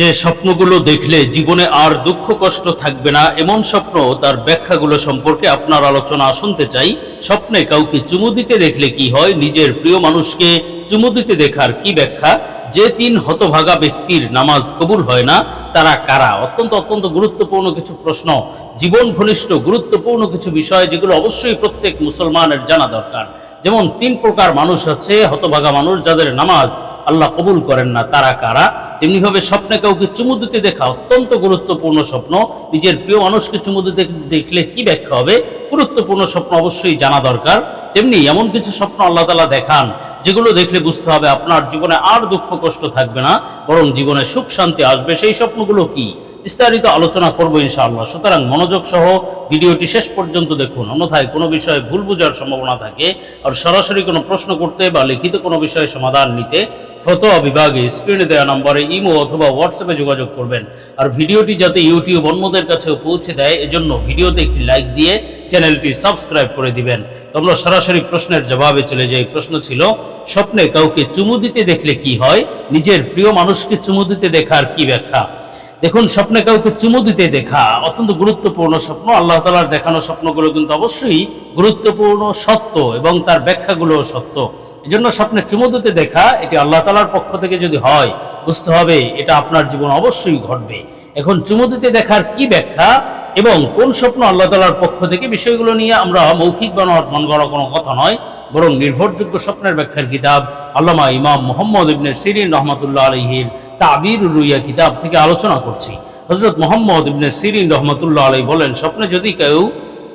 যে স্বপ্নগুলো দেখলে জীবনে আর দুঃখ কষ্ট থাকবে না, এমন স্বপ্ন তার ব্যাখ্যাগুলো সম্পর্কে আপনার আলোচনা শুনতে চাই। স্বপ্নে কাউকে চুমু দিতে দেখলে কি হয়? নিজের প্রিয় মানুষকে চুমু দিতে দেখার কি ব্যাখ্যা? যে তিন হতভাগা ব্যক্তির নামাজ কবুল হয় না, তারা কারা? অত্যন্ত অত্যন্ত গুরুত্বপূর্ণ কিছু প্রশ্ন। জীবন ঘনিষ্ঠ, গুরুত্বপূর্ণ কিছু বিষয় যেগুলো অবশ্যই প্রত্যেক মুসলমানের জানা দরকার। যেমন তিন প্রকার মানুষ আছে, হতভাগা মানুষ, যাদের নামাজ আল্লাহ কবুল করেন না, তারা কারা? তেমনিভাবে স্বপ্নে কাউকে চুমু দিতে দেখা অত্যন্ত গুরুত্বপূর্ণ স্বপ্ন। নিজের প্রিয় মানুষকে চুমু দিতে দেখলে কি ব্যাখ্যা হবে? গুরুত্বপূর্ণ স্বপ্ন অবশ্যই জানা দরকার। তেমনি এমন কিছু স্বপ্ন আল্লাহ তালা দেখান, যেগুলো দেখলে বুঝতে হবে আপনার জীবনে আর দুঃখ কষ্ট থাকবে না, বরং জীবনে সুখ শান্তি আসবে। সেই স্বপ্নগুলো কি? বিস্তারিত আলোচনা করব ইনশাআল্লাহ। সুতরাং মনোযোগ সহ ভিডিওটি শেষ পর্যন্ত দেখুন। অন্যথায় কোনো বিষয়ে ভুল বোঝার সম্ভাবনা থাকে আর সরাসরি কোনো প্রশ্ন করতে বা লিখিত কোনো বিষয়ে সমাধান নিতে ফতোয়া বিভাগে স্ক্রিনে দেওয়া নম্বরে ইমো অথবা হোয়াটসঅ্যাপে যোগাযোগ করবেন। আর ভিডিওটি যাতে ইউটিউব অন্যদের কাছেও পৌঁছে দেয়, এজন্য ভিডিওতে একটি লাইক দিয়ে চ্যানেলটি সাবস্ক্রাইব করে দিবেন। তোমরা সরাসরি প্রশ্নের জবাবে চলে যাই। প্রশ্ন ছিল, স্বপ্নে কাউকে চুমু দিতে দেখলে কি হয়? নিজের প্রিয় মানুষকে চুমু দিতে দেখার কি ব্যাখ্যা? দেখুন, স্বপ্নে কাউকে চুমু দিতে দেখা অত্যন্ত গুরুত্বপূর্ণ স্বপ্ন। আল্লাহ তালার দেখানো স্বপ্নগুলো কিন্তু অবশ্যই গুরুত্বপূর্ণ, সত্য এবং তার ব্যাখ্যাগুলো সত্য। এজন্য স্বপ্নে চুমু দিতে দেখা, এটি আল্লাহ তালার পক্ষ থেকে যদি হয়, বুঝতে হবে, এটা আপনার জীবন অবশ্যই ঘটবে। এখন চুমু দিতে দেখার কি ব্যাখ্যা এবং কোন স্বপ্ন আল্লাহ তালার পক্ষ থেকে, বিষয়গুলো নিয়ে আমরা মৌখিক বা মন গড়া কোনো কথা নয়, বরং নির্ভরযোগ্য স্বপ্নের ব্যাখ্যার কিতাব আল্লামা ইমাম মোহাম্মদ ইবনে সিরিন রহমতুল্লাহ আলহির তাবির রুইয়া কিতাব থেকে আলোচনা করছি। হজরত মোহাম্মদ ইবনে সিরিন রহমতুল্লাহ আলাই বলেন, স্বপ্নে যদি কেউ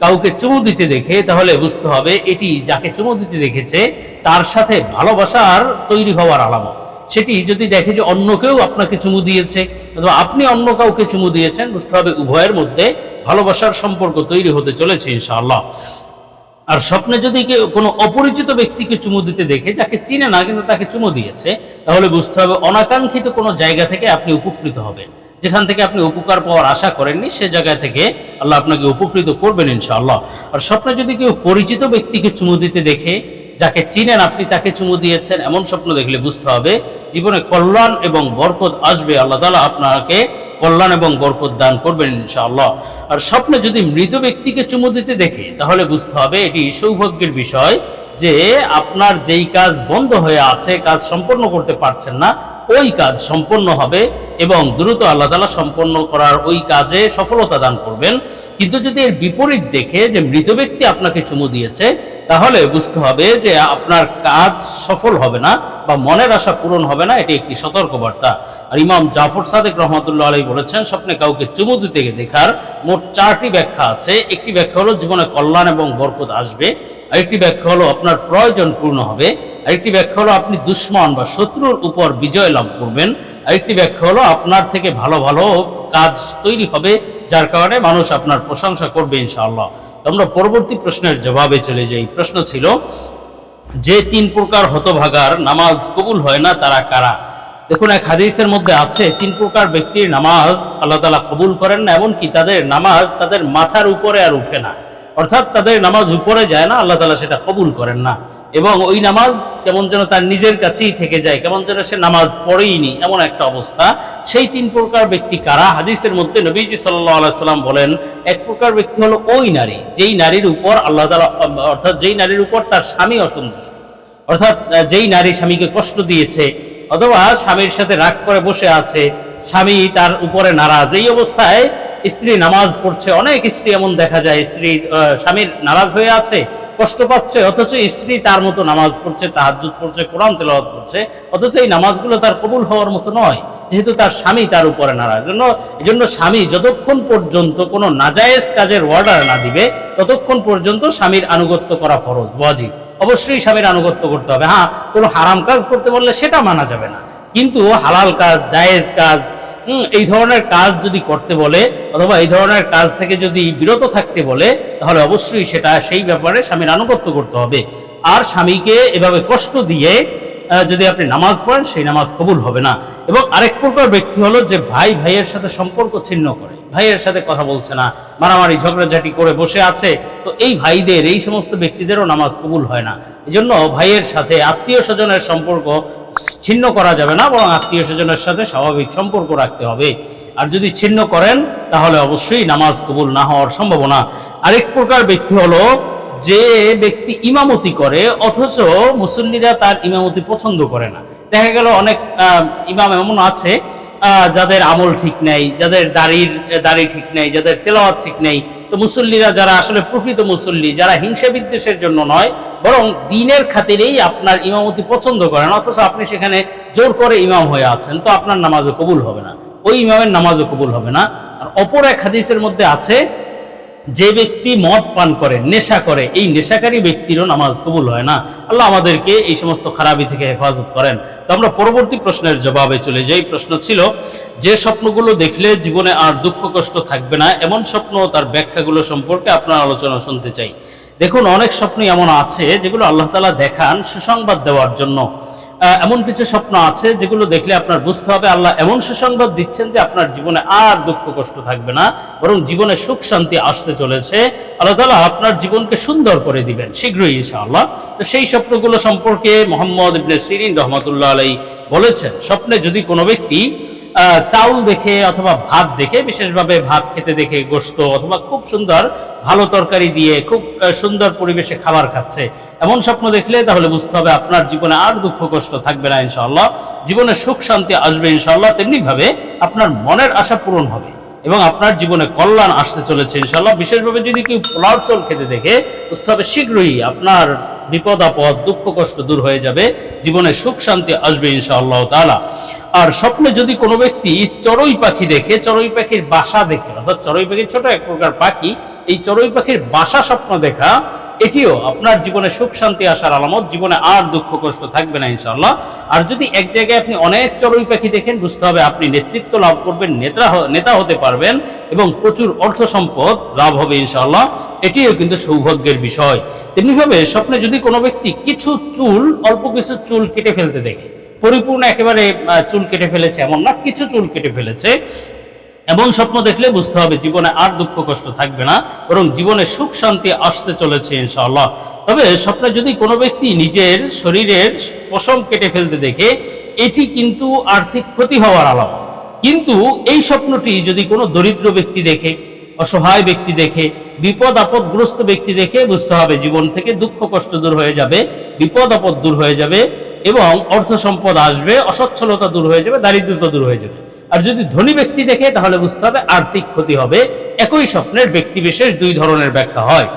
কাউকে চুমু দিতে দেখে, তাহলে বুঝতে হবে এটি যাকে চুমু দিতে দেখেছে, তার সাথে ভালোবাসার তৈরি হওয়ার আলামত। সেটি যদি দেখে যে অন্য কেউ আপনাকে চুমু দিয়েছে, অথবা আপনি অন্য কাউকে চুমু দিয়েছেন, বুঝতে হবে উভয়ের মধ্যে ভালোবাসার সম্পর্ক তৈরি হতে চলেছে ইনশাআল্লাহ। আর স্বপ্নে যদি কেউ কোনো অপরিচিত ব্যক্তিকে চুমু দিতে দেখে, যাকে চিনে না কিন্তু তাকে চুমু দিয়েছে, তাহলে বুঝতে হবে অনাকাঙ্ক্ষিত কোনো জায়গা থেকে আপনি উপকৃত হবেন। যেখান থেকে আপনি উপকার পাওয়ার আশা করেননি, সে জায়গা থেকে আল্লাহ আপনাকে উপকৃত করবেন ইনশাআল্লাহ। আর স্বপ্নে যদি কেউ পরিচিত ব্যক্তিকে চুমু দিতে দেখে, যাকে চিনেন আপনি তাকে চুমু দিয়েছেন, এমন স্বপ্ন দেখলে বুঝতে হবে, জীবনে কল্যাণ এবং বরকত আসবে, আল্লাহ তালা আপনাকে কল্যাণ এবং বরকত দান করবেন ইনশাআল্লাহ। আর স্বপ্নে যদি মৃত ব্যক্তিকে চুমু দিতে দেখে, তাহলে বুঝতে হবে এটি সৌভাগ্যের বিষয় যে আপনার যেই কাজ বন্ধ হয়ে আছে, কাজ সম্পন্ন করতে পারছেন না, ওই কাজ সম্পন্ন হবে এবং দ্রুত আল্লাহ তালা সম্পন্ন করার ওই কাজে সফলতা দান করবেন। কিন্তু যদি এর বিপরীত দেখে যে মৃত ব্যক্তি আপনাকে চুমু দিয়েছে, তাহলে বুঝতে হবে যে আপনার কাজ সফল হবে না বা মনের আশা পূরণ হবে না, এটি একটি সতর্কবার্তা। আর ইমাম জাফর সাদেক রহমতুল্লাহ আলাই বলেছেন, স্বপ্নে কাউকে চুমু দিতে দেখার মোট চারটি ব্যাখ্যা আছে। একটি ব্যাখ্যা হলো, জীবনে কল্যাণ এবং বরকত আসবে। আরেকটি ব্যাখ্যা হলো, আপনার প্রয়োজন পূর্ণ হবে। আরেকটি ব্যাখ্যা হলো, আপনি দুশ্মন বা শত্রুর উপর বিজয় লাভ করবেন। আরেকটি ব্যাখ্যা হলো, আপনার থেকে ভালো ভালো কাজ তৈরি হবে, যার কারণে মানুষ আপনার প্রশংসা করবে ইনশাআল্লাহ। আমরা পরবর্তী প্রশ্নের জবাবে চলে যাই। প্রশ্ন ছিল, যে তিন প্রকার হতভাগার নামাজ কবুল হয় না, তারা কারা? দেখুন, এক হাদিসের মধ্যে আছে, তিন প্রকার ব্যক্তির নামাজ আল্লাহ তালা কবুল করেন না, এমনকি তাদের নামাজ তাদের মাথার উপরে আর উঠে না। অর্থাৎ তাদের নামাজ উপরে যায় না, আল্লাহ তালা সেটা কবুল করেন না। এবং ওই নামাজ কেমন যেন তার নিজের কাছেই থেকে যায়, কেমন যেন সে নামাজ পড়েইনি, এমন একটা অবস্থা। সেই তিন প্রকার ব্যক্তি কারা? হাদিসের মধ্যে নবীজি সাল্লাম বলেন, এক প্রকার ব্যক্তি হলো ওই নারী, যেই নারীর উপর আল্লাহ তালা, অর্থাৎ যেই নারীর উপর তার স্বামী অসন্তুষ্ট, অর্থাৎ যেই নারী স্বামীকে কষ্ট দিয়েছে, অথবা স্বামীর সাথে রাগ করে বসে আছে, স্বামী তার উপরে নারাজ, এই অবস্থায় স্ত্রী নামাজ পড়ছে, অনেক স্ত্রী এমন দেখা যায়, স্ত্রী স্বামীর নারাজ হয়ে আছে, কষ্ট পাচ্ছে, অথচ স্ত্রী তার মতো নামাজ পড়ছে, তাহাজ্জুদ পড়ছে, কোরআন তেলাওয়াত করছে, অথচ এই নামাজগুলো তার কবুল হওয়ার মতো নয়, যেহেতু তার স্বামী তার উপরে নারাজ। জন্য এই জন্য স্বামী যতক্ষণ পর্যন্ত কোনো নাজায়েজ কাজের অর্ডার না দিবে, ততক্ষণ পর্যন্ত স্বামীর আনুগত্য করা ফরজ, ওয়াজিব। অবশ্যই স্বামীর আনুগত্য করতে হবে। হ্যাঁ কোনো হারাম কাজ করতে বললে সেটা মানা যাবে না। কিন্তু হালাল কাজ, জায়েজ কাজ এই ধরনের কাজ যদি করতে বলে, অথবা এই ধরনের কাজ থেকে যদি বিরত থাকতে বলে, তাহলে অবশ্যই সেটা সেই ব্যাপারে স্বামীর আনুগত্য করতে হবে। আর স্বামীকে এভাবে কষ্ট দিয়ে যদি আপনি নামাজ পড়েন, সেই নামাজ কবুল হবে না। এবং আরেক প্রকার ব্যক্তি হলো যে ভাই ভাইয়ের সাথে সম্পর্ক ছিন্ন করে। ভাইয়ের সাথে কথা বলছে না, মারামারি, ঝগড়াঝাটি করে বসে আছে, তো এই ভাইদের, এই সমস্ত ব্যক্তিদেরও নামাজ কবুল হয় না। এজন্য ভাইয়ের সাথে আত্মীয় স্বজনের সম্পর্ক ছিন্ন করা যাবে না, বরং আত্মীয় স্বজনের সাথে স্বাভাবিক সম্পর্ক রাখতে হবে। আর যদি ছিন্ন করেন, তাহলে অবশ্যই নামাজ কবুল না হওয়ার সম্ভাবনা। আরেক প্রকার ব্যক্তি হলো যে ব্যক্তি ইমামতি করে, অথচ মুসল্লিরা তার ইমামতি পছন্দ করে না। দেখা গেল অনেক ইমাম এমন আছে যাদের আমল ঠিক নেই, যাদের দাড়ির, দাড়ি ঠিক নেই, যাদের তেলাওয়াত ঠিক নেই, তো মুসল্লিরা যারা আসলে প্রকৃত মুসল্লি, যারা হিংসা বিদ্বেষের জন্য নয়, বরং দিনের খাতিরেই আপনার ইমামতি পছন্দ করেন, অথচ আপনি সেখানে জোর করে ইমাম হয়ে আছেন, তো আপনার নামাজও কবুল হবে না। ওই ইমামের নামাজও কবুল হবে না। আর অপর এক হাদিসের মধ্যে আছে যে ব্যক্তি মদ পান করে, নেশা করে, এই নেশাকারী ব্যক্তিরও নামাজ কবুল হয় না। আল্লাহ আমাদেরকে এই সমস্ত খারাপি থেকে হেফাজত করেন। তো আমরা পরবর্তী প্রশ্নের জবাবে চলে যাই। প্রশ্ন ছিল, যে স্বপ্নগুলো দেখলে জীবনে আর দুঃখ কষ্ট থাকবে না, এমন স্বপ্ন তার ব্যাখ্যাগুলো সম্পর্কে আপনার আলোচনা শুনতে চাই। দেখুন, অনেক স্বপ্নই এমন আছে যেগুলো আল্লাহ তালা দেখান সুসংবাদ দেওয়ার জন্য। এমন কিছু স্বপ্ন আছে যেগুলো দেখলে আপনার বুঝতে হবে আল্লাহ এমন সুসংবাদ দিচ্ছেন যে আপনার জীবনে আর দুঃখ কষ্ট থাকবে না, বরং জীবনে সুখ শান্তি আসতে চলেছে। আল্লাহ তালা আপনার জীবনকে সুন্দর করে দিবেন, শীঘ্রই ইনশাআল্লাহ। তো সেই স্বপ্নগুলো সম্পর্কে মোহাম্মদ ইবনে সিরিন রহমতুল্লাহ আলাই বলেছেন, স্বপ্নে যদি কোনো ব্যক্তি চাউল দেখে অথবা ভাত দেখে, বিশেষভাবে ভাত খেতে দেখে গোস্ত অথবা খুব সুন্দর ভালো তরকারি দিয়ে খুব সুন্দর পরিবেশে খাবার খাচ্ছে। এমন স্বপ্ন দেখলে তাহলে বুঝতে হবে আপনার জীবনে আর দুঃখ কষ্ট থাকবে না ইনশাআল্লাহ। জীবনে সুখ শান্তি আসবে ইনশাআল্লাহ। তেমনিভাবে আপনার মনের আশা পূরণ হবে এবং আপনার জীবনে কল্যাণ আসতে চলেছে ইনশাআল্লাহ। বিশেষভাবে যদি কেউ পোলাও চল খেতে দেখে, বুঝতে হবে শীঘ্রই আপনার বিপদ, আপদ, দুঃখ, কষ্ট দূর হয়ে যাবে। জীবনে সুখ, শান্তি আসবে ইনশাআল্লাহ তালা আর স্বপ্নে যদি কোনো ব্যক্তি চড়ুই পাখি দেখে, চড়ুই পাখির বাসা দেখে, অর্থাৎ চড়ুই পাখির ছোট এক প্রকার পাখি, এই চড়ুই পাখির বাসা স্বপ্ন দেখা এটিও আপনার জীবনে সুখ, শান্তি আসার আলামত, জীবনে আর দুঃখ, কষ্ট থাকবে না, ইনশাআল্লাহ। আর যদি এক জায়গায় আপনি অনেক চড়ুই পাখি দেখেন, বুঝতে হবে আপনি নেতৃত্ব লাভ করবেন, নেতা নেতা হতে পারবেন এবং প্রচুর অর্থ সম্পদ লাভ হবে, ইনশাআল্লাহ। এটিও কিন্তু সৌভাগ্যের বিষয়। তেমনিভাবে স্বপ্নে যদি কোনো ব্যক্তি কিছু চুল, অল্প কিছু চুল কেটে ফেলতে দেখে, পরিপূর্ণ একেবারে চুল কেটে ফেলেছে, এমন না, কিছু চুল কেটে ফেলেছে এমন স্বপ্ন দেখলে বুঝতে হবে জীবনে আর দুঃখ কষ্ট থাকবে না, বরং জীবনে সুখ শান্তি আসতে চলেছে ইনশাআল্লাহ। তবে স্বপ্নে যদি কোনো ব্যক্তি নিজের শরীরের পশম কেটে ফেলতে দেখে, এটি কিন্তু আর্থিক ক্ষতি হওয়ার আলামত কিন্তু এই স্বপ্নটি যদি কোনো দরিদ্র ব্যক্তি দেখে, অসহায় ব্যক্তি দেখে বিপদ আপদগ্রস্ত ব্যক্তি দেখে, বুঝতে হবে জীবন থেকে দুঃখ কষ্ট দূর হয়ে যাবে বিপদ আপদ দূর হয়ে যাবে এবং অর্থ সম্পদ আসবে, অসচ্ছলতা দূর হয়ে যাবে, দারিদ্রতা দূর হয়ে যাবে। আর যদি ধনী ব্যক্তি দেখে, তাহলে বুঝতে হবে আর্থিক ক্ষতি হবে। একই স্বপ্নের ব্যক্তি বিশেষ দুই ধরনের ব্যাখ্যা হয়।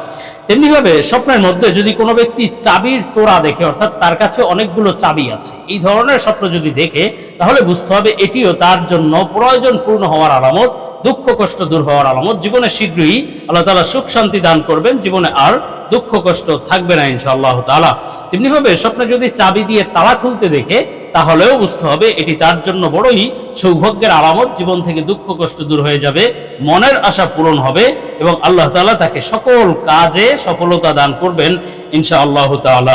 তেমনিভাবে স্বপ্নের মধ্যে যদি কোনো ব্যক্তি চাবির তোড়া দেখে, অর্থাৎ তার কাছে অনেকগুলো চাবি আছে, এই ধরনের স্বপ্ন যদি দেখে, তাহলে বুঝতে হবে এটিও তার জন্য প্রয়োজন পূর্ণ হওয়ার আলামত, দুঃখ কষ্ট দূর হওয়ার আলামত। জীবনে শীঘ্রই আল্লাহ তালা সুখ শান্তি দান করবেন, জীবনে আর দুঃখ কষ্ট থাকবে না ইনশাআল্লাহ তালা তেমনিভাবে স্বপ্নে যদি চাবি দিয়ে তালা খুলতে দেখে তাহলেও বুঝতে হবে এটি তার জন্য বড়ই সৌভাগ্যের আলামত, জীবন থেকে দুঃখ, কষ্ট দূর হয়ে যাবে, মনের আশা পূরণ হবে এবং আল্লাহ তালা তাকে সকল কাজে সফলতা দান করবেন ইনশা আল্লাহ তাআলা।